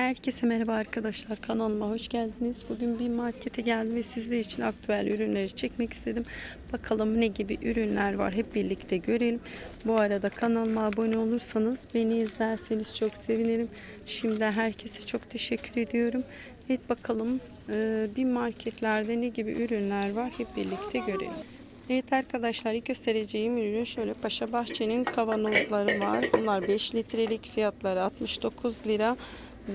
Herkese merhaba arkadaşlar kanalıma hoş geldiniz. Bugün bir markete geldim ve sizler için aktüel ürünleri çekmek istedim. Bakalım ne gibi ürünler var hep birlikte görelim. Bu arada kanalıma abone olursanız beni izlerseniz çok sevinirim. Şimdi herkese çok teşekkür ediyorum. Evet bakalım e, bir marketlerde ne gibi ürünler var hep birlikte görelim. Evet arkadaşlar ilk göstereceğim ürün şöyle Paşa Bahçe'nin kavanozları var. Bunlar 5 litrelik fiyatları 69 lira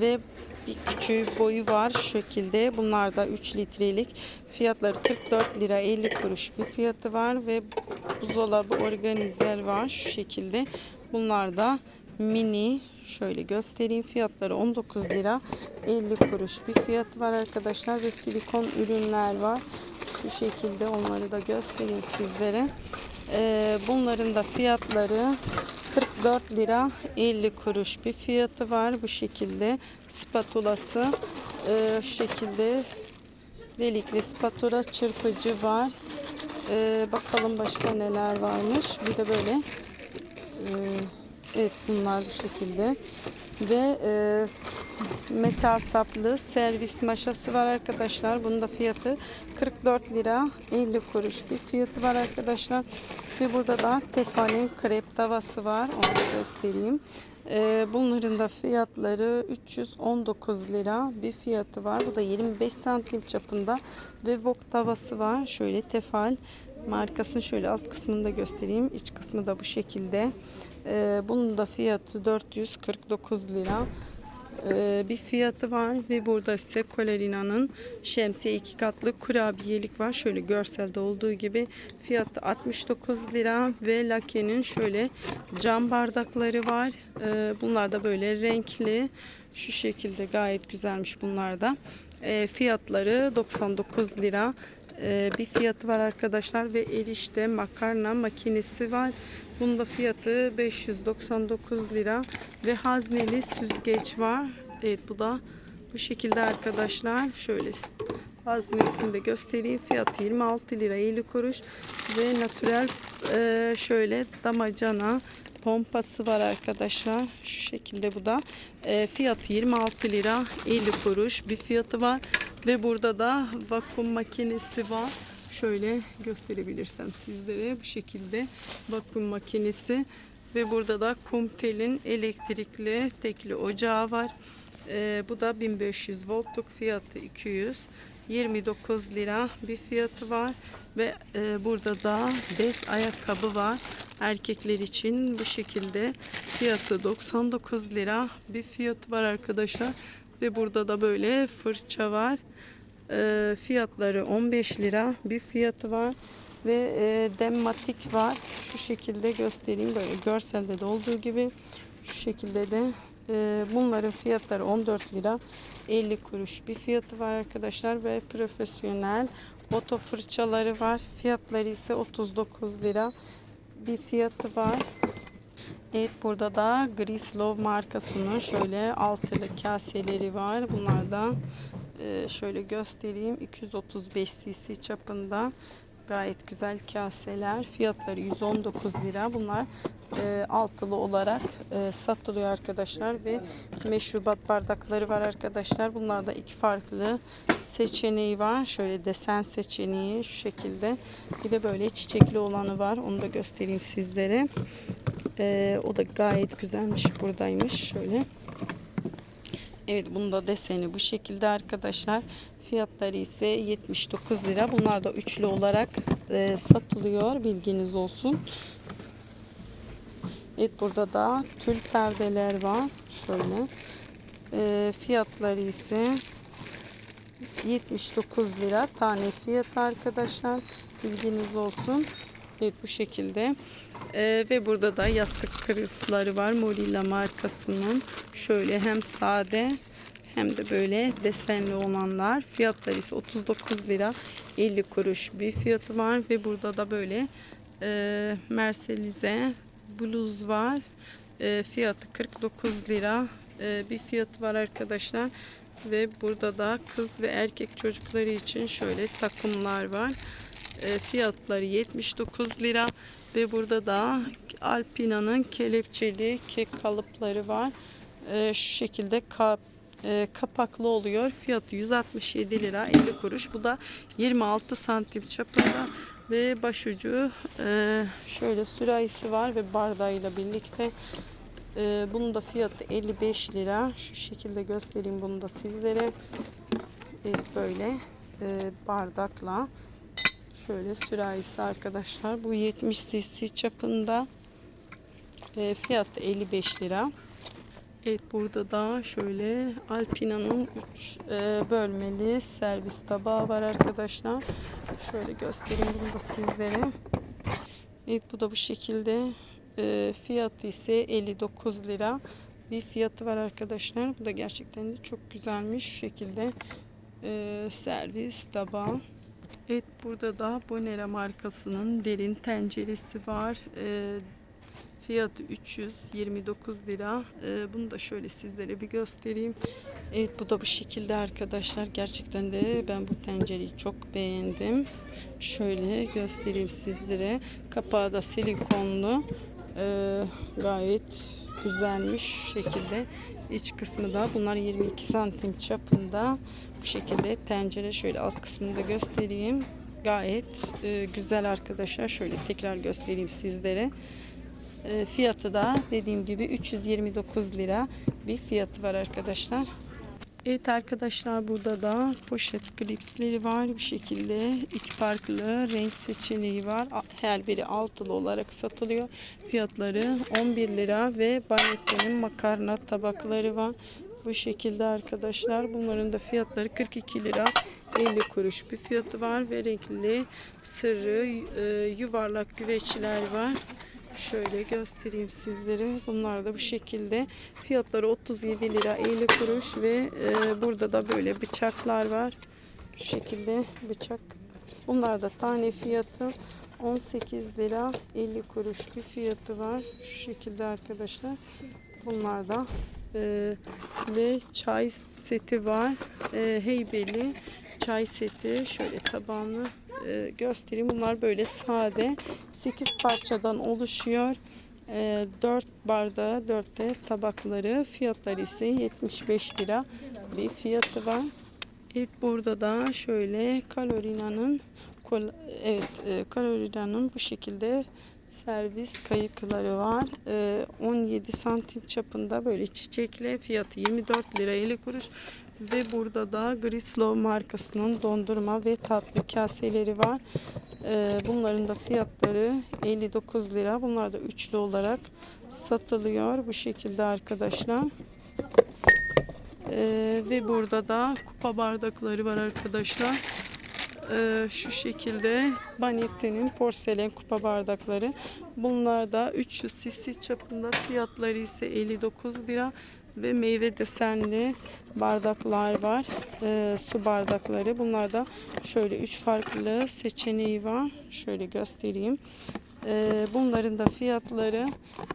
ve bir küçüğü boyu var şu şekilde. Bunlar da 3 litrelik. Fiyatları 44 lira 50 kuruş bir fiyatı var ve buzdolabı organizer var şu şekilde. Bunlar da mini şöyle göstereyim fiyatları 19 lira 50 kuruş bir fiyatı var arkadaşlar ve silikon ürünler var şu şekilde onları da göstereyim sizlere Ee, bunların da fiyatları 44 lira 50 kuruş bir fiyatı var bu şekilde spatulası şu şekilde delikli spatula çırpıcı var Ee, bakalım başka neler varmış bir de böyle ee, evet bunlar bu şekilde ve e, metal saplı servis maşası var arkadaşlar. Bunun da fiyatı 44 lira 50 kuruş bir fiyatı var arkadaşlar. Ve burada da Tefal'in krep tavası var. Onu göstereyim. E, bunların da fiyatları 319 lira bir fiyatı var. Bu da 25 santim çapında ve wok tavası var. Şöyle Tefal markasını şöyle alt kısmını da göstereyim. İç kısmı da bu şekilde. Ee, bunun da fiyatı 449 lira. Ee, bir fiyatı var ve burada ise Colerina'nın şemsiye iki katlı kurabiyelik var. Şöyle görselde olduğu gibi fiyatı 69 lira ve Lake'nin şöyle cam bardakları var. Ee, bunlar da böyle renkli. Şu şekilde gayet güzelmiş bunlar da. Ee, fiyatları 99 lira bir fiyatı var arkadaşlar ve erişte makarna makinesi var. Bunun da fiyatı 599 lira ve hazneli süzgeç var. Evet bu da bu şekilde arkadaşlar. Şöyle haznesini de göstereyim. Fiyatı 26 lira 50 kuruş ve natürel e, şöyle damacana pompası var arkadaşlar. Şu şekilde bu da. E, fiyatı 26 lira 50 kuruş bir fiyatı var. Ve burada da vakum makinesi var. Şöyle gösterebilirsem sizlere bu şekilde vakum makinesi. Ve burada da Kumtel'in elektrikli tekli ocağı var. E, bu da 1500 voltluk fiyatı 200. 29 lira bir fiyatı var ve e, burada da bez ayakkabı var erkekler için bu şekilde fiyatı 99 lira bir fiyatı var arkadaşlar ve burada da böyle fırça var e, fiyatları 15 lira bir fiyatı var ve e, demmatik var. Şu şekilde göstereyim böyle görselde de olduğu gibi. Şu şekilde de e, bunların fiyatları 14 lira 50 kuruş bir fiyatı var arkadaşlar ve profesyonel oto fırçaları var. Fiyatları ise 39 lira bir fiyatı var. Evet burada da Grislov markasının şöyle altılı kaseleri var. Bunlar da e, şöyle göstereyim. 235 cc çapında gayet güzel kaseler. Fiyatları 119 lira. Bunlar e, altılı olarak e, satılıyor arkadaşlar ve meşrubat bardakları var arkadaşlar. Bunlar da iki farklı seçeneği var. Şöyle desen seçeneği şu şekilde. Bir de böyle çiçekli olanı var. Onu da göstereyim sizlere. E, o da gayet güzelmiş buradaymış. Şöyle Evet bunun da deseni bu şekilde arkadaşlar. Fiyatları ise 79 lira. Bunlar da üçlü olarak e, satılıyor. Bilginiz olsun. Evet burada da tül perdeler var. Şöyle. E, fiyatları ise 79 lira tane fiyatı arkadaşlar. Bilginiz olsun. Evet bu şekilde. Ee, ve burada da yastık kırıkları var. Morilla markasının. Şöyle hem sade hem de böyle desenli olanlar. Fiyatları ise 39 lira 50 kuruş bir fiyatı var. Ve burada da böyle e, Mercelize bluz var. E, fiyatı 49 lira e, bir fiyatı var arkadaşlar. Ve burada da kız ve erkek çocukları için şöyle takımlar var. E, fiyatları 79 lira ve burada da Alpina'nın kelepçeli kek kalıpları var. E, şu şekilde kap e, kapaklı oluyor. Fiyatı 167 lira 50 kuruş. Bu da 26 santim çapında ve başucu şöyle sürahisi var ve bardağıyla birlikte. Bunun da fiyatı 55 lira. Şu şekilde göstereyim bunu da sizlere. Evet böyle bardakla şöyle sürahisi arkadaşlar. Bu 70 cc çapında. E, fiyatı 55 lira. Evet burada da şöyle Alpina'nın 3 bölmeli servis tabağı var arkadaşlar. Şöyle göstereyim bunu da sizlere. Evet bu da bu şekilde. E, fiyatı ise 59 lira bir fiyatı var arkadaşlar. Bu da gerçekten de çok güzelmiş. Şu şekilde e, servis tabağı. Evet burada da Bonera markasının derin tenceresi var. E, Fiyatı 329 lira. Ee, bunu da şöyle sizlere bir göstereyim. Evet bu da bu şekilde arkadaşlar. Gerçekten de ben bu tencereyi çok beğendim. Şöyle göstereyim sizlere. Kapağı da silikonlu. Ee, gayet güzelmiş şekilde. İç kısmı da bunlar 22 santim çapında. Bu şekilde tencere şöyle alt kısmını da göstereyim. Gayet e, güzel arkadaşlar. Şöyle tekrar göstereyim sizlere. E, fiyatı da dediğim gibi 329 lira bir fiyatı var arkadaşlar. Evet arkadaşlar burada da poşet klipsleri var. Bu şekilde iki farklı renk seçeneği var. Her biri altılı olarak satılıyor. Fiyatları 11 lira ve Banette'nin makarna tabakları var. Bu şekilde arkadaşlar. Bunların da fiyatları 42 lira 50 kuruş bir fiyatı var ve renkli sırrı e, yuvarlak güveçler var. Şöyle göstereyim sizlere. Bunlar da bu şekilde. Fiyatları 37 lira 50 kuruş ve e, burada da böyle bıçaklar var. Şu şekilde bıçak. Bunlar da tane fiyatı 18 lira 50 kuruş bir fiyatı var. Şu şekilde arkadaşlar. Bunlar da e, ve çay seti var. E, heybeli çay seti. Şöyle tabağını e, göstereyim. Bunlar böyle sade 8 parçadan oluşuyor. E, 4 bardağı 4 de tabakları. Fiyatları ise 75 lira bir fiyatı var. Evet burada da şöyle Kalorina'nın evet e, Kalorina'nın bu şekilde servis kayıkları var. E, 17 santim çapında böyle çiçekli fiyatı 24 lira 50 kuruş ve burada da Grislow markasının dondurma ve tatlı kaseleri var. Ee, bunların da fiyatları 59 lira. Bunlar da üçlü olarak satılıyor. Bu şekilde arkadaşlar. Ee, ve burada da kupa bardakları var arkadaşlar. Ee, şu şekilde Banetti'nin porselen kupa bardakları. Bunlar da 300 cc çapında fiyatları ise 59 lira ve meyve desenli bardaklar var. E, su bardakları. Bunlar da şöyle üç farklı seçeneği var. Şöyle göstereyim. E, bunların da fiyatları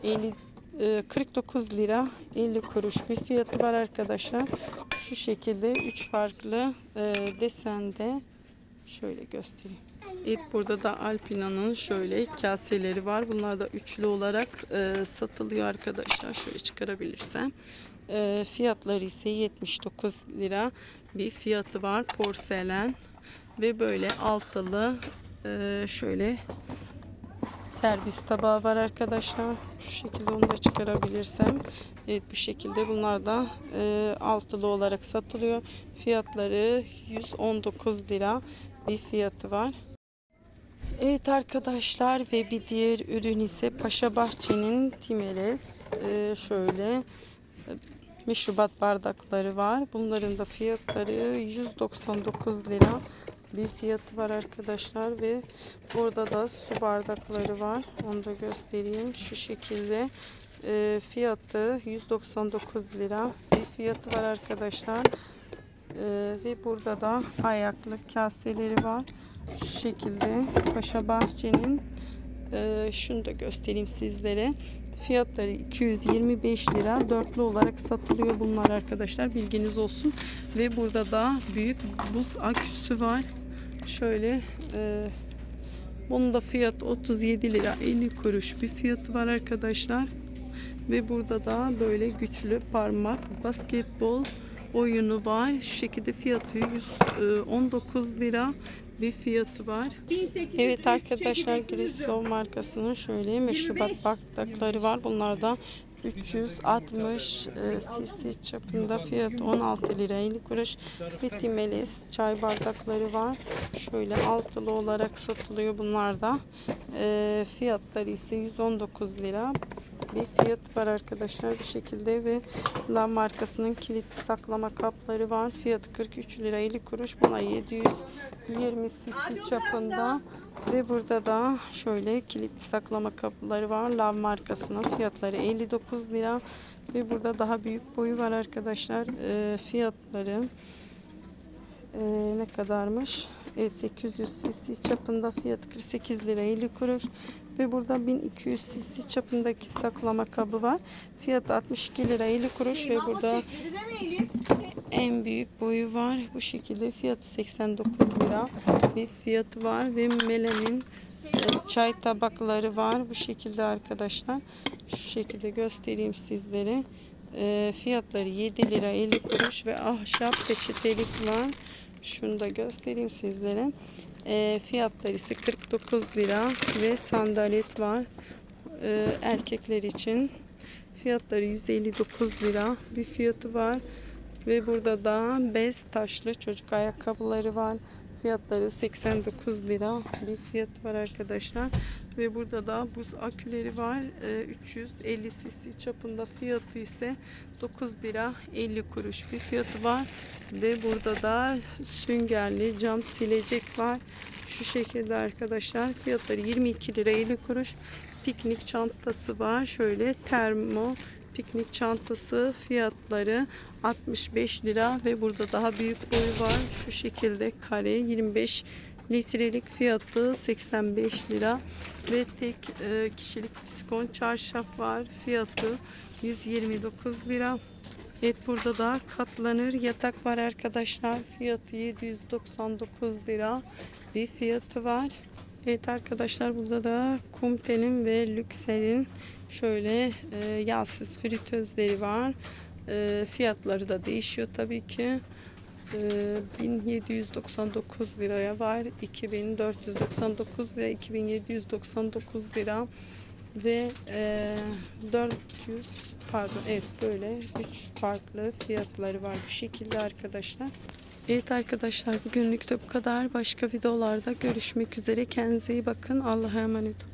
50 e, 49 lira 50 kuruş bir fiyatı var arkadaşlar. Şu şekilde üç farklı e, desende şöyle göstereyim. Evet burada da Alpina'nın şöyle kaseleri var. Bunlar da üçlü olarak e, satılıyor arkadaşlar. Şöyle çıkarabilirsem. E, fiyatları ise 79 lira bir fiyatı var. Porselen ve böyle altılı e, şöyle servis tabağı var arkadaşlar. Şu şekilde onu da çıkarabilirsem. Evet bu şekilde bunlar da e, altılı olarak satılıyor. Fiyatları 119 lira bir fiyatı var. Evet arkadaşlar ve bir diğer ürün ise Paşa Bahçe'nin Timeres. Ee, şöyle meşrubat bardakları var. Bunların da fiyatları 199 lira bir fiyatı var arkadaşlar ve burada da su bardakları var. Onu da göstereyim. Şu şekilde e, fiyatı 199 lira bir fiyatı var arkadaşlar. E, ve burada da ayaklı kaseleri var. Şu şekilde Paşa Bahçe'nin e, şunu da göstereyim sizlere. Fiyatları 225 lira. Dörtlü olarak satılıyor bunlar arkadaşlar. Bilginiz olsun. Ve burada da büyük buz aküsü var. Şöyle e, bunun da fiyatı 37 lira 50 kuruş bir fiyatı var arkadaşlar. Ve burada da böyle güçlü parmak basketbol oyunu var. Şu şekilde fiyatı 119 lira bir fiyatı var. 1800 Evet arkadaşlar Grislov markasının şöyle meşrubat 25. bardakları var. Bunlar da 360 e, cc çapında fiyat 16 lira 50 kuruş. Vitimelis çay bardakları var. Şöyle altılı olarak satılıyor bunlar da. E, fiyatları ise 119 lira bir fiyat var arkadaşlar bu şekilde ve La markasının kilitli saklama kapları var. Fiyatı 43 lira 50 kuruş. Bunlar 720 cc çapında ve burada da şöyle kilitli saklama kapıları var. Lav markasının fiyatları 59 lira ve burada daha büyük boyu var arkadaşlar. Ee, fiyatları ee, ne kadarmış? Evet, 800 cc çapında fiyatı 48 lira 50 kuruş ve burada 1200 cc çapındaki saklama kabı var. Fiyatı 62 lira 50 kuruş ve burada en büyük boyu var. Bu şekilde fiyatı 89 lira bir fiyatı var ve melamin e, çay tabakları var. Bu şekilde arkadaşlar. Şu şekilde göstereyim sizlere. E, fiyatları 7 lira 50 kuruş ve ahşap peçetelik var. Şunu da göstereyim sizlere. E, fiyatları ise 49 lira ve sandalet var. E, erkekler için. Fiyatları 159 lira bir fiyatı var. Ve burada da bez taşlı çocuk ayakkabıları var. Fiyatları 89 lira bir fiyat var arkadaşlar. Ve burada da buz aküleri var. Ee, 350 cc çapında fiyatı ise 9 lira 50 kuruş bir fiyatı var. Ve burada da süngerli cam silecek var. Şu şekilde arkadaşlar. Fiyatları 22 lira 50 kuruş. Piknik çantası var. Şöyle termo piknik çantası fiyatları 65 lira ve burada daha büyük boyu var. Şu şekilde kare 25 litrelik fiyatı 85 lira ve tek e, kişilik fiskon çarşaf var. Fiyatı 129 lira. Evet burada da katlanır yatak var arkadaşlar. Fiyatı 799 lira bir fiyatı var. Evet arkadaşlar burada da Kumtel'in ve Lüksel'in şöyle e, yağsız fritözleri var. E, fiyatları da değişiyor tabii ki. E, 1799 liraya var. 2499 lira, 2799 lira ve e, 400 pardon evet böyle 3 farklı fiyatları var bu şekilde arkadaşlar. Evet arkadaşlar bugünlük de bu kadar. Başka videolarda görüşmek üzere. Kendinize iyi bakın. Allah'a emanet olun.